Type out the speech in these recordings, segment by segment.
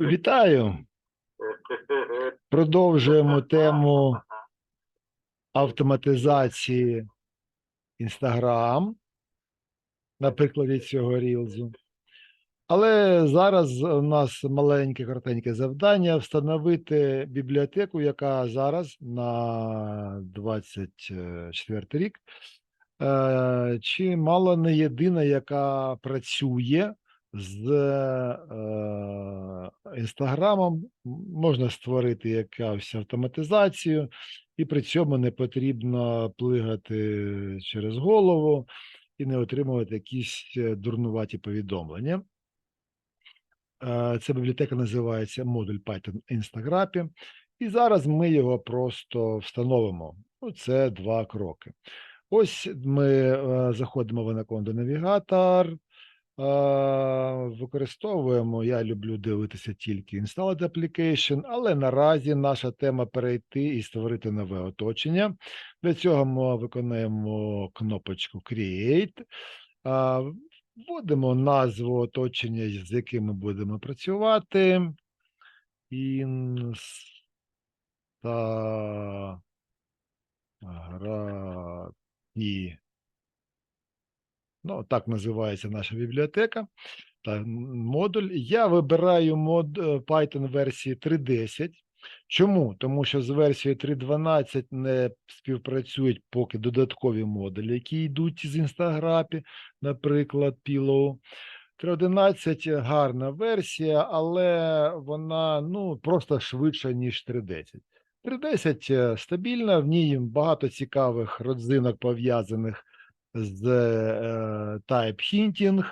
Вітаю! Продовжуємо тему автоматизації Instagram на прикладі цього рілзу. Але зараз у нас маленьке коротеньке завдання встановити бібліотеку, яка зараз на 24 рік, е, чи мало не єдина, яка працює з е, інстаграмом. Можна створити якусь автоматизацію, і при цьому не потрібно плигати через голову і не отримувати якісь е, дурнуваті повідомлення. Е, Ця бібліотека називається модуль Python Instagram, і зараз ми його просто встановимо. Ну, Це два кроки. Ось ми заходимо в Anaconda навігатор, використовуємо. Я люблю дивитися тільки Installed Application, але наразі наша тема перейти і створити нове оточення. Для цього ми виконуємо кнопочку Create. Вводимо назву оточення, з яким ми будемо працювати. Інстаграфі. Ну, так називається наша бібліотека та модуль. Я вибираю мод е, Python версії 3.10. Чому? Тому що з версією 3.12 не співпрацюють поки додаткові модулі, які йдуть з Інстаграпі, наприклад, Pillow. 3.11 гарна версія, але вона ну, просто швидша, ніж 3.10. 3.10 е, стабільна, в ній багато цікавих родзинок пов'язаних з е, type hinting.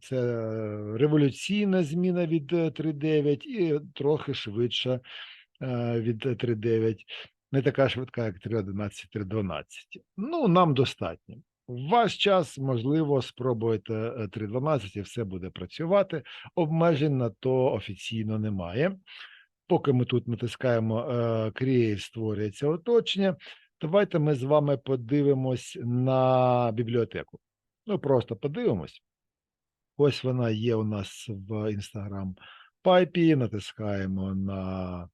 Це е, революційна зміна від е, 3.9 і трохи швидша е, від 3.9. Не така швидка, як 3.11, 3.12. Ну, нам достатньо. В ваш час, можливо, спробуйте е, 3.12 і все буде працювати. Обмежень на то офіційно немає. Поки ми тут натискаємо е, Create, створюється оточення. Давайте ми з вами подивимось на бібліотеку. Ну, просто подивимось. Ось вона є у нас в Instagram Пайпі. Натискаємо на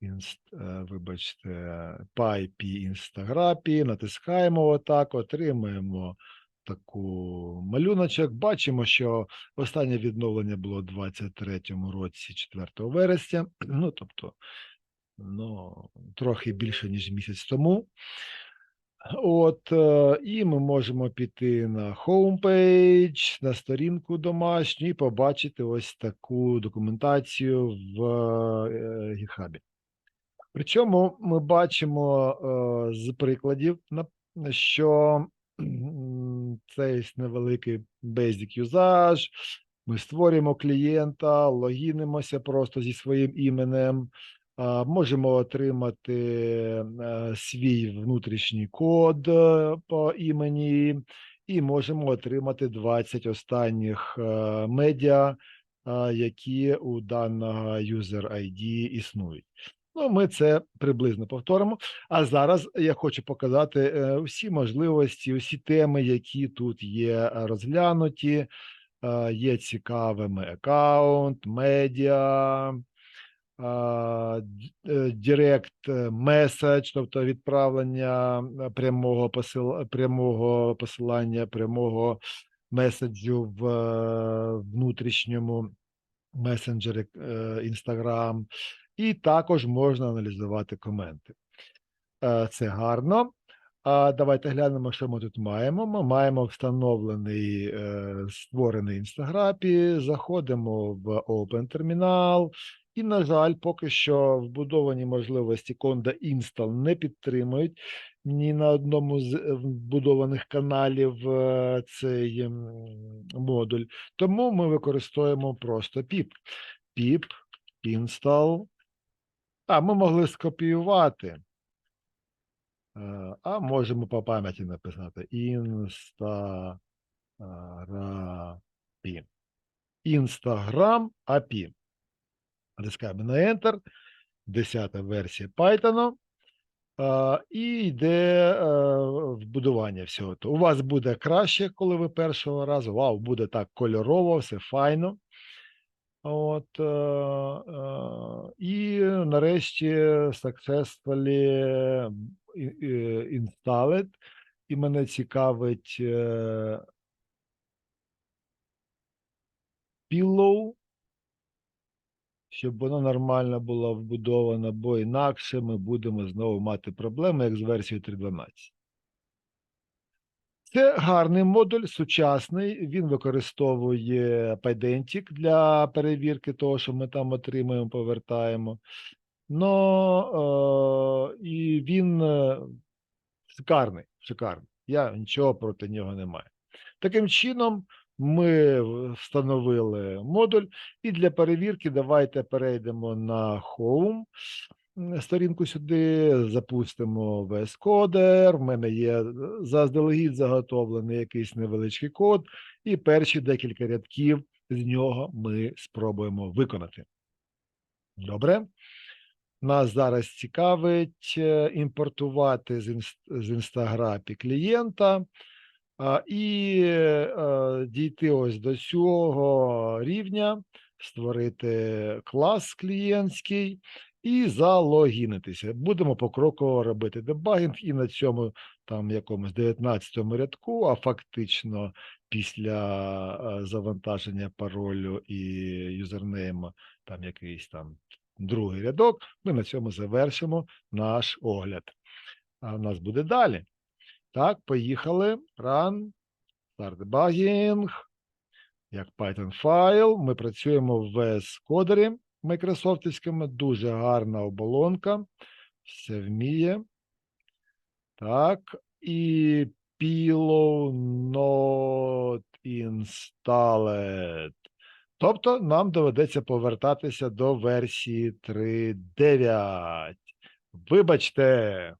інст, е, вибачте, Пайпі Інстаграпі, натискаємо отак, отримаємо таку малюночок. Бачимо, що останнє відновлення було у 23-му році, 4 вересня. Ну, тобто, ну, трохи більше, ніж місяць тому. От, е, і ми можемо піти на homepage, на сторінку домашню і побачити ось таку документацію в е, GitHub. Причому ми бачимо е, з прикладів, що цей невеликий basic usage, ми створюємо клієнта, логінимося просто зі своїм іменем, можемо отримати е, свій внутрішній код е, по імені, і можемо отримати 20 останніх е, медіа, які у даного user ID існують. Ну, ми це приблизно повторимо. А зараз я хочу показати всі можливості, усі теми, які тут є розглянуті. Є цікавими аккаунт, медіа, директ меседж, тобто відправлення е, прямого посил, прямого посилання, прямого меседжу в е, внутрішньому месенджері Instagram, і також можна аналізувати коменти. Е, Це гарно. А давайте глянемо, що ми тут маємо. Ми маємо встановлений е, створений інстаграпі, заходимо в Open Terminal, і, на жаль, поки що вбудовані можливості Conda Install не підтримують ні на одному з е, вбудованих каналів е, цей модуль. Тому ми використовуємо просто pip. pip install. А, ми могли скопіювати. Е, А можемо по пам'яті написати Instagram. Instagram API. Натискаємо на Enter. 10 версія Python. І йде е, вбудування всього. У вас буде краще, коли ви першого разу. Вау, буде так кольорово, все файно. От, е, е, і нарешті successfully installed. І мене цікавить е, Pillow, щоб воно нормально було вбудовано, бо інакше ми будемо знову мати проблеми, як з версією 3.12. Це гарний модуль, сучасний. Він використовує Pydantic для перевірки того, що ми там отримуємо, повертаємо. Но е, і він е, шикарний, шикарний. Я нічого проти нього не маю. Таким чином, ми встановили модуль, і для перевірки давайте перейдемо на Home. Сторінку сюди запустимо VS Coder. В мене є заздалегідь заготовлений якийсь невеличкий код, і перші декілька рядків з нього ми спробуємо виконати. Добре. Нас зараз цікавить е, імпортувати з, інстаграпі клієнта і е, дійти ось до цього рівня, створити клас клієнтський і залогінитися. Будемо покроково робити дебагінг і на цьому там якомусь 19 рядку, а фактично після е, завантаження паролю і юзернейма там якийсь там другий рядок, ми на цьому завершимо наш огляд. А у нас буде далі. Так, поїхали. Run, start debugging. Як Python файл. Ми працюємо в VS кодері. Дуже гарна оболонка. Все вміє. Так. І Pillow not installed. Тобто нам доведеться повертатися до версії 3.9. Вибачте.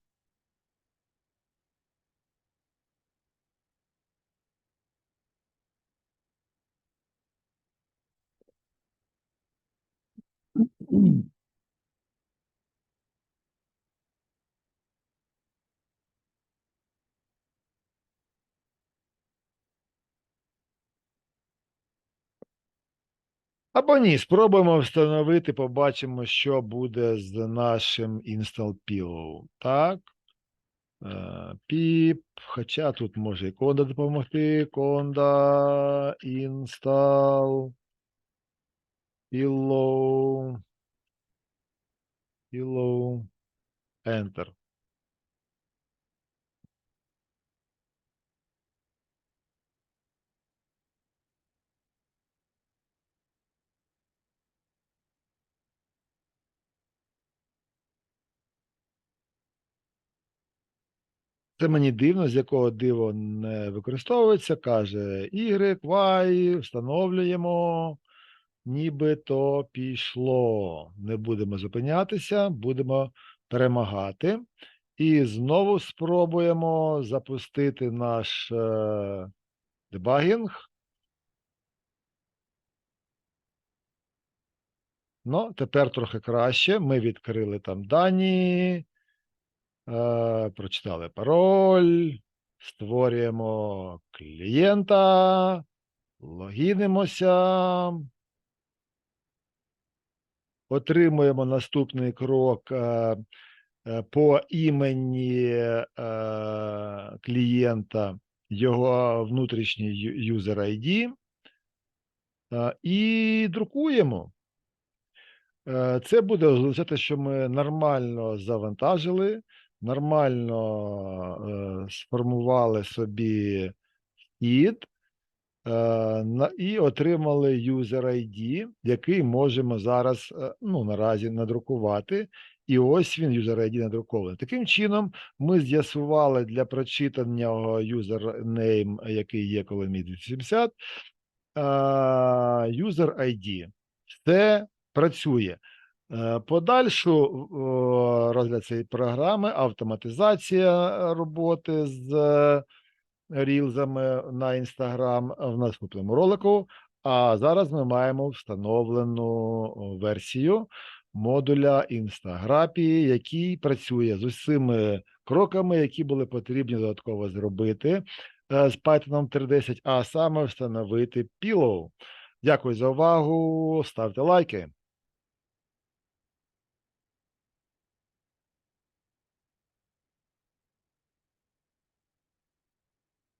Або ні, спробуємо встановити, побачимо, що буде з нашим install pillow. Так. Е, Піп, хоча тут може і конда допомогти. Конда, install, pillow, pillow, enter. Це мені дивно, з якого диво не використовується. Каже Y, Y, встановлюємо, нібито пішло. Не будемо зупинятися, будемо перемагати. І знову спробуємо запустити наш е, дебагінг. Ну, тепер трохи краще. Ми відкрили там дані. Е, прочитали пароль, створюємо клієнта, логінимося, отримуємо наступний крок е, е, по імені е, клієнта, його внутрішній ю- user ID і друкуємо. Це буде означати, що ми нормально завантажили, нормально е, сформували собі ід е, і отримали user ID, який можемо зараз, е, ну, наразі надрукувати. І ось він, user ID надрукований. Таким чином, ми з'ясували для прочитаного username, який є коломі 270, е, user ID. Це працює. Е, Подальшу розгляд цієї програми, автоматизація роботи з е, рілзами на Інстаграм в наступному ролику. А зараз ми маємо встановлену версію модуля Інстаграпі, який працює з усіми кроками, які були потрібні додатково зробити е, з Python 3.10, а саме встановити Pillow. Дякую за увагу. Ставте лайки.